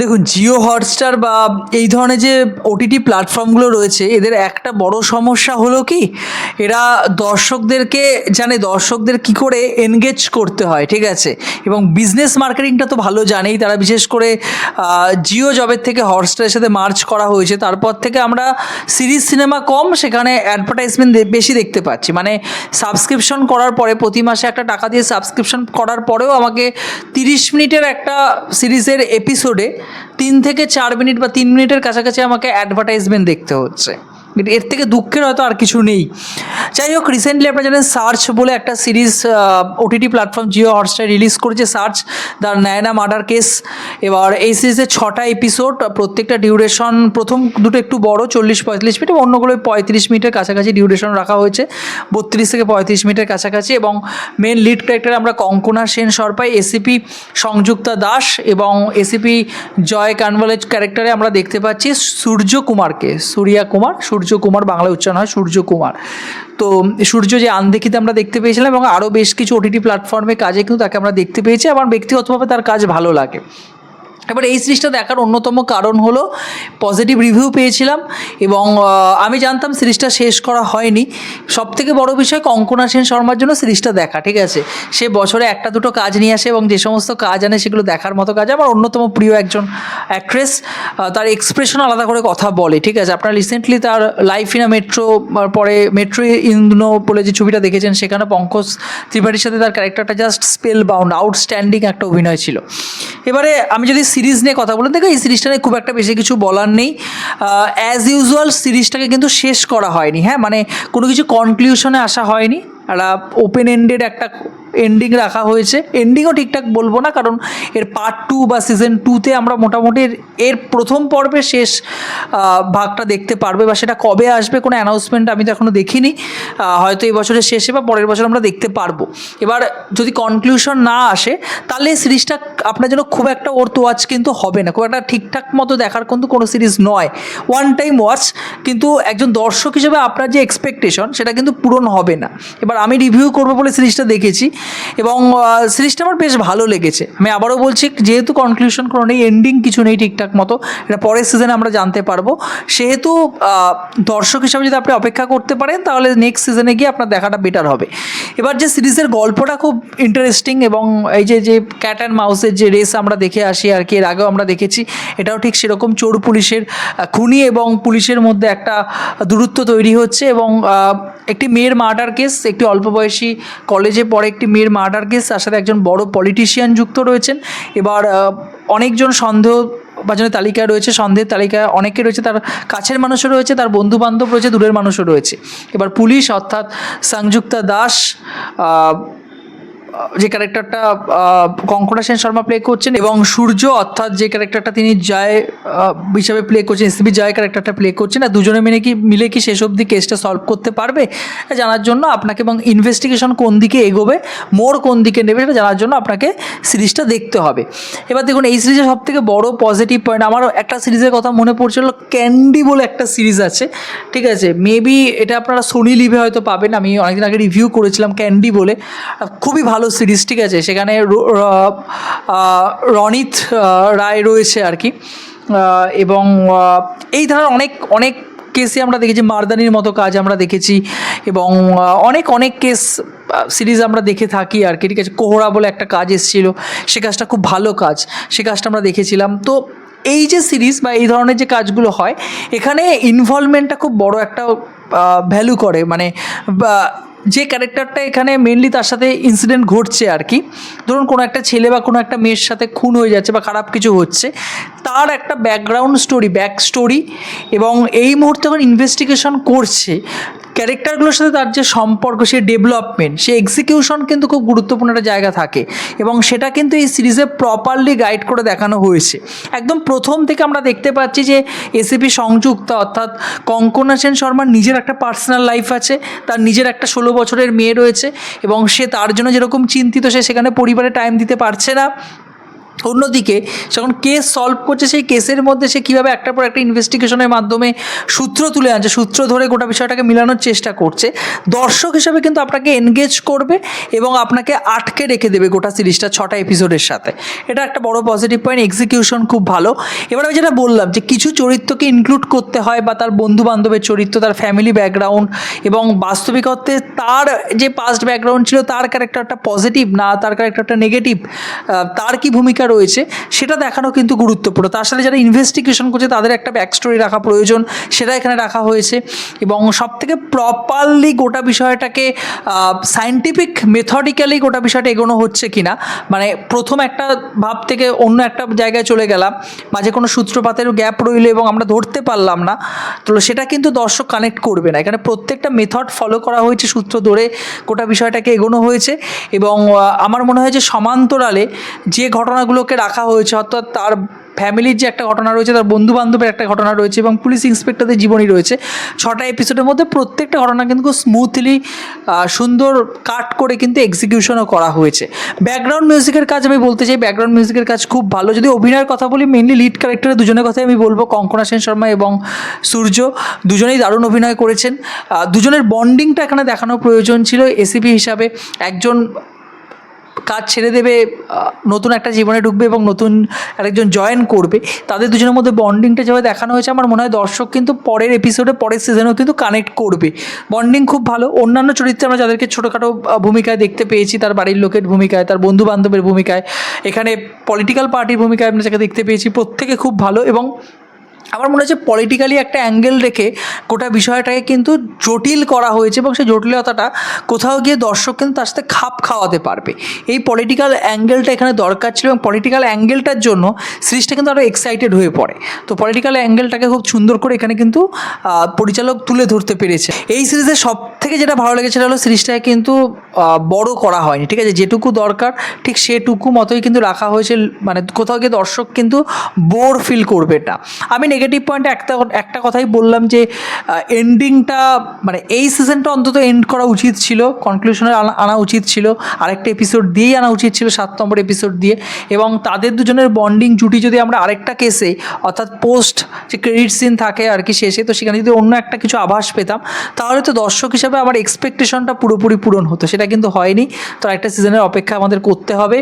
দেখুন জিও হটস্টার বা এই ধরনের যে ওটিটি প্ল্যাটফর্মগুলো রয়েছে, এদের একটা বড় সমস্যা হলো কি? এরা দর্শকদেরকে, জানে দর্শকদের কি করে এনগেজ করতে হয়, ঠিক আছে? এবং বিজনেস মার্কেটিংটা তো ভালো জানেই, তারা বিশেষ করে জিও জবের থেকে হটস্টারের সাথে মার্চ করা হয়েছে, তারপর থেকে আমরা সিরিজ সিনেমা কম, সেখানে অ্যাডভার্টাইজমেন্ট বেশি দেখতে পাচ্ছি। মানে সাবস্ক্রিপশন করার পরে, প্রতি মাসে একটা টাকা দিয়ে সাবস্ক্রিপশন করার পরেও আমাকে তিরিশ মিনিটের একটা সিরিজের এপিসোডে তিন থেকে চার মিনিট বা তিন মিনিটের কাছাকাছি আমাকে অ্যাডভার্টাইজমেন্ট দেখতে হচ্ছে। এর থেকে দুঃখের হয়তো আর কিছু নেই। যাই হোক রিসেন্টলি আপনারা জানেন সার্চ বলে একটা series OTT platform Jio Hotstar release করেছে search the Naina murder case এবার এই সিরিজের ছটা এপিসোড প্রত্যেকটা ডিউরেশন প্রথম দুটো একটু বড়, চল্লিশ, পঁয়তাল্লিশ মিনিট এবং অন্যগুলো পঁয়ত্রিশ মিনিটের কাছাকাছি ডিউরেশন রাখা হয়েছে, বত্রিশ থেকে পঁয়ত্রিশ মিনিটের কাছাকাছি এবং মেন লিড ক্যারেক্টারে আমরা কঙ্কনা সেন সরপাই এসিপি সংযুক্তা দাস এবং এসিপি জয় কানওয়ালের ক্যারেক্টারে আমরা দেখতে পাচ্ছি সূর্য কুমারকে, সূর্যা কুমার, সূর্য কুমার বাংলা উচ্চারণ হয় সূর্যকুমার। তো সূর্য যে আনদেখিতে আমরা দেখতে পেয়েছিলাম এবং আরও বেশ কিছু ওটিটি প্ল্যাটফর্মে কাজে কিন্তু তাকে আমরা দেখতে পেয়েছি। আমার ব্যক্তিগতভাবে তার কাজ ভালো লাগে। এবার এই সিরিজটা দেখার অন্যতম কারণ হলো পজিটিভ রিভিউ পেয়েছিলাম এবং আমি জানতাম সিরিজটা শেষ করা হয়নি। সব থেকে বড় বিষয় কঙ্কনা সেন শর্মার জন্য সিরিজটা দেখা, ঠিক আছে? সে বছরে একটা দুটো কাজ নিয়ে আসে এবং যে সমস্ত কাজ আনে সেগুলো দেখার মতো কাজ। আমার অন্যতম প্রিয় একজন অ্যাক্ট্রেস তার এক্সপ্রেশন আলাদা করে কথা বলে, ঠিক আছে? আপনারা রিসেন্টলি তার লাইফ ইন আ মেট্রো পরে মেট্রো ইন্দো বলে যে ছবিটা দেখেছেন, সেখানে পঙ্কজ ত্রিপাঠীর সাথে তার ক্যারেক্টারটা জাস্ট স্পেল বাউন্ড আউটস্ট্যান্ডিং একটা অভিনয় ছিল। এবারে আমি যদি সিরিজ নিয়ে কথা বলি, দেখো এই সিরিজটা নিয়ে খুব একটা বেশি কিছু বলার নেই। অ্যাজ ইউজুয়াল সিরিজটাকে কিন্তু শেষ করা হয়নি হ্যাঁ? মানে কোনো কিছু কনক্লিউশনে আসা হয়নি। একটা ওপেন এন্ডেড একটা এন্ডিং রাখা হয়েছে। এন্ডিংও ঠিকঠাক বলব না, কারণ এর পার্ট টু বা সিজন টুতে আমরা মোটামুটি এর- প্রথম পর্বের শেষ ভাগটা দেখতে পারবে বা সেটা কবে আসবে কোনো অ্যানাউন্সমেন্ট আমি তো এখনও দেখিনি। হয়তো এই বছরের শেষে বা পরের বছর আমরা দেখতে পারব। এবার যদি কনক্লুশন না আসে, তাহলে সিরিজটা আপনার জন্য খুব একটা ওর তো ওয়াচ কিন্তু হবে না। খুব একটা ঠিকঠাক মতো দেখার কিন্তু কোনো সিরিজ নয়। ওয়ান টাইম ওয়াচ কিন্তু একজন দর্শক হিসেবে আপনার যে এক্সপেকটেশন সেটা কিন্তু পূরণ হবে না। এবার আমি রিভিউ করব বলে সিরিজটা দেখেছি এবং সিরিজটা আমার বেশ ভালো লেগেছে। আমি আবারও বলছি, যেহেতু কনক্লুশন কোনো নেই এন্ডিং কিছু নেই ঠিকঠাক মতো, এটা পরের সিজনে আমরা জানতে পারব। সেহেতু দর্শক হিসাবে যদি আপনি অপেক্ষা করতে পারেন, তাহলে নেক্সট সিজনে গিয়ে আপনার দেখাটা বেটার হবে। এবার যে সিরিজের গল্পটা খুব ইন্টারেস্টিং এবং এই যে যে ক্যাট অ্যান্ড মাউসের যে রেস আমরা দেখে আসি আর কি, এর আগেও আমরা দেখেছি, এটাও ঠিক সেরকম চোর পুলিশের খুনি এবং পুলিশের মধ্যে একটা দূরত্ব তৈরি হচ্ছে এবং একটি মেয়ের মার্ডার কেস একটি অল্প বয়সী কলেজে পড়ে একটি মেয়ের মার্ডার কেস তার সাথে একজন বড় পলিটিশিয়ান যুক্ত রয়েছেন। এবার অনেকজন সন্দেহ বাজনের তালিকা রয়েছে, সন্দেহের তালিকায় অনেকে রয়েছে, তার কাছের মানুষও রয়েছে, তার বন্ধু বান্ধব রয়েছে, দূরের মানুষও রয়েছে। এবার পুলিশ অর্থাৎ সংযুক্তা দাস যে ক্যারেক্টারটা কঙ্কনা সেন শর্মা প্লে করছেন এবং সূর্য অর্থাৎ যে ক্যারেক্টারটা তিনি জয় হিসাবে প্লে করছেন এসবি জয় ক্যারেক্টারটা প্লে করছেন, আর দুজনে মিলে কি মিলে কি শেষ অবধি কেসটা সলভ করতে পারবে? জানার জন্য আপনাকে এবং ইনভেস্টিগেশন কোন দিকে এগোবে মোর কোন দিকে নেবে সেটা জানার জন্য আপনাকে সিরিজটা দেখতে হবে। এবার দেখুন, এই সিরিজের সব থেকে বড় পজিটিভ পয়েন্ট আমার একটা সিরিজের কথা মনে পড়ছিল ক্যান্ডি বলে একটা সিরিজ আছে, ঠিক আছে? মেবি এটা আপনারা সোনি লিভে হয়তো পাবেন, আমি অনেকদিন আগে রিভিউ করেছিলাম ক্যান্ডি বলে, খুবই ভালো সিরিজ, ঠিক আছে? সেখানে রনিত রায় রয়েছে আর কি। এবং এই ধরনের অনেক অনেক কেসে আমরা দেখেছি, মারদানির মতো কাজ আমরা দেখেছি, এবং অনেক অনেক কেস সিরিজ আমরা দেখে থাকি আর কি, ঠিক আছে? কোহরা বলে একটা কাজ এসেছিল, সে কাজটা খুব ভালো কাজ, সে কাজটা আমরা দেখেছিলাম। তো এই যে সিরিজ বা এই ধরনের যে কাজগুলো হয়, এখানে ইনভলভমেন্টটা খুব বড় একটা ভ্যালু করে। মানে যে ক্যারেক্টারটা এখানে মেনলি তার সাথে ইনসিডেন্ট ঘটছে আর কি। ধরুন কোনো একটা ছেলে বা কোনো একটা মেয়ের সাথে খুন হয়ে যাচ্ছে বা খারাপ কিছু হচ্ছে তার একটা ব্যাকগ্রাউন্ড স্টোরি ব্যাক স্টোরি এবং এই মুহূর্তে যখন ইনভেস্টিগেশন করছে। ক্যারেক্টারগুলোর সাথে তার যে সম্পর্ক, সে ডেভেলপমেন্ট সে এক্সিকিউশন কিন্তু খুব গুরুত্বপূর্ণ একটা জায়গা থাকে এবং সেটা কিন্তু এই সিরিজে প্রপারলি গাইড করে দেখানো হয়েছে। একদম প্রথম থেকে আমরা দেখতে পাচ্ছি যে এসিপি সংযুক্ত, অর্থাৎ কঙ্কনা সেন শর্মার নিজের একটা পার্সোনাল লাইফ আছে, তার নিজের একটা ষোলো বছরের মেয়ে রয়েছে এবং সে তার জন্য যেরকম চিন্তিত, সে সেখানে পরিবারে টাইম দিতে পারছে না। অন্যদিকে যখন কেস সলভ করছে, সেই কেসের মধ্যে সে কীভাবে একটার পর একটা ইনভেস্টিগেশনের মাধ্যমে সূত্র তুলে আনছে, সূত্র ধরে গোটা বিষয়টাকে মিলানোর চেষ্টা করছে, দর্শক হিসাবে কিন্তু আপনাকে এনগেজ করবে এবং আপনাকে আটকে রেখে দেবে গোটা সিরিজটা ছটা এপিসোডের সাথে। এটা একটা বড় পজিটিভ পয়েন্ট এক্সিকিউশন খুব ভালো। এবার আমি যেটা বললাম যে কিছু চরিত্রকে ইনক্লুড করতে হয় বা তার বন্ধু বান্ধবের চরিত্র, তার ফ্যামিলি ব্যাকগ্রাউন্ড এবং বাস্তবিক অর্থে তার যে পাস্ট ব্যাকগ্রাউন্ড ছিল, তার ক্যারেক্টারটা পজিটিভ না, তার ক্যারেক্টারটা নেগেটিভ তার কি ভূমিকা রয়েছে, সেটা দেখানো কিন্তু গুরুত্বপূর্ণ। তার সাথে যারা ইনভেস্টিগেশন করছে, তাদের একটা ব্যাক স্টোরি রাখা প্রয়োজন, সেটা এখানে রাখা হয়েছে। এবং সব থেকে প্রপারলি গোটা বিষয়টাকে সাইন্টিফিক মেথডিক্যালি গোটা বিষয়টা এগোনো হচ্ছে কি না মানে প্রথম একটা ভাব থেকে অন্য একটা জায়গায় চলে গেলাম, মাঝে কোনো সূত্রপাতের গ্যাপ রইল এবং আমরা ধরতে পারলাম না, তো সেটা কিন্তু দর্শক কানেক্ট করবে না। এখানে প্রত্যেকটা মেথড ফলো করা হয়েছে সূত্র ধরে, গোটা বিষয়টাকে এগোনো হয়েছে এবং আমার মনে হয় যে সমান্তরালে যে ঘটনাগুলোকে রাখা হয়েছে, অর্থাৎ তার ফ্যামিলির যে একটা ঘটনা রয়েছে, তার বন্ধু বান্ধবের একটা ঘটনা রয়েছে এবং পুলিশ ইন্সপেক্টরদের জীবনী রয়েছে। ছটা এপিসোডের মধ্যে প্রত্যেকটা ঘটনা কিন্তু স্মুথলি সুন্দর কাট করে কিন্তু এক্সিকিউশনও করা হয়েছে। ব্যাকগ্রাউন্ড মিউজিকের কাজ আমি বলতে চাই ব্যাকগ্রাউন্ড মিউজিকের কাজ খুব ভালো। যদি অভিনয়ের কথা বলি মেনলি লিড ক্যারেক্টারের দুজনের কথাই আমি বলব, কঙ্কনা সেন শর্মা এবং সূর্য। দুজনেই দারুণ অভিনয় করেছেন। দুজনের বন্ডিংটা এখানে দেখানো প্রয়োজন ছিল। এসিপি হিসাবে একজন কাজ ছেড়ে দেবে নতুন একটা জীবনে ঢুকবে এবং নতুন আরেকজন জয়েন করবে। তাদের দুজনের মধ্যে বন্ডিংটা যেভাবে দেখানো হয়েছে, আমার মনে হয় দর্শক কিন্তু পরের এপিসোডে পরের সিজনেও কিন্তু কানেক্ট করবে। বন্ডিং খুব ভালো। অন্যান্য চরিত্রে আমরা যাদেরকে ছোটোখাটো ভূমিকায় দেখতে পেয়েছি, তার বাড়ির লোকের ভূমিকায়, তার বন্ধু বান্ধবের ভূমিকায়, এখানে পলিটিক্যাল পার্টির ভূমিকায় আমরা যাকে দেখতে পেয়েছি, প্রত্যেকে খুব ভালো এবং আমার মনে হচ্ছে পলিটিক্যালি একটা অ্যাঙ্গেল রেখে গোটা বিষয়টাকে কিন্তু জটিল করা হয়েছে এবং সেই জটিলতাটা কোথাও গিয়ে দর্শক কিন্তু তার সাথে খাপ খাওয়াতে পারবে। এই পলিটিক্যাল অ্যাঙ্গেলটা এখানে দরকার ছিল এবং পলিটিক্যাল অ্যাঙ্গেলটার জন্য সিরিজটা কিন্তু আরও এক্সাইটেড হয়ে পড়ে। তো পলিটিক্যাল অ্যাঙ্গেলটাকে খুব সুন্দর করে এখানে কিন্তু পরিচালক তুলে ধরতে পেরেছে। এই সিরিজের সব থেকে যেটা ভালো লেগেছে সেটা হলো সিরিজটাকে কিন্তু বড় করা হয়নি, ঠিক আছে? যেটুকু দরকার, ঠিক সেটুকু মতোই কিন্তু রাখা হয়েছে মানে কোথাও গিয়ে দর্শক কিন্তু বোর ফিল করবে না। আমি নেগেটিভ পয়েন্টে একটা একটা কথাই বললাম যে এন্ডিংটা মানে এই সিজনটা অন্তত এন্ড করা উচিত ছিল কনক্লুশনে আনা উচিত ছিল। আরেকটা এপিসোড দিয়েই আনা উচিত ছিল, সাত নম্বর এপিসোড দিয়ে। এবং তাদের দুজনের বন্ডিং জুটি যদি আমরা আরেকটা কেসে অর্থাৎ পোস্ট যে ক্রেডিট সিন থাকে আর কি শেষে, তো সেখানে যদি অন্য একটা কিছু আভাস পেতাম, তাহলে তো দর্শক হিসাবে আমার এক্সপেকটেশনটা পুরোপুরি পূরণ হতো। সেটা কিন্তু হয়নি। তো একটা সিজনের অপেক্ষা আমাদের করতে হবে।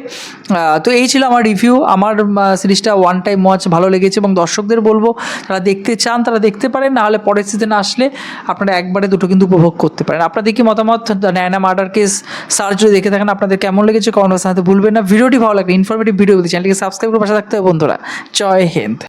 তো এই ছিল আমার রিভিউ আমার সিরিজটা ওয়ান টাইম ওয়াচ ভালো লেগেছে এবং দর্শকদের বলব যারা দেখতে চান, তারা দেখতে পারেন, না হলে পরের সিজনে আসলে আপনারা একবারে দুটো কিন্তু উপভোগ করতে পারেন। আপনাদের কি মতামত? ন্যায়না মার্ডার কেস সার্চ যদি দেখে থাকেন, আপনাদের কেমন লেগেছে? কমেন্ট জানাতে ভুলবেন না। ভিডিওটি ভালো লাগবে ইনফরমেটিভ ভিডিও চ্যানেলটিকে সাবস্ক্রাইব করে পাশে থাকতে হবে, বন্ধুরা। জয় হিন্দ।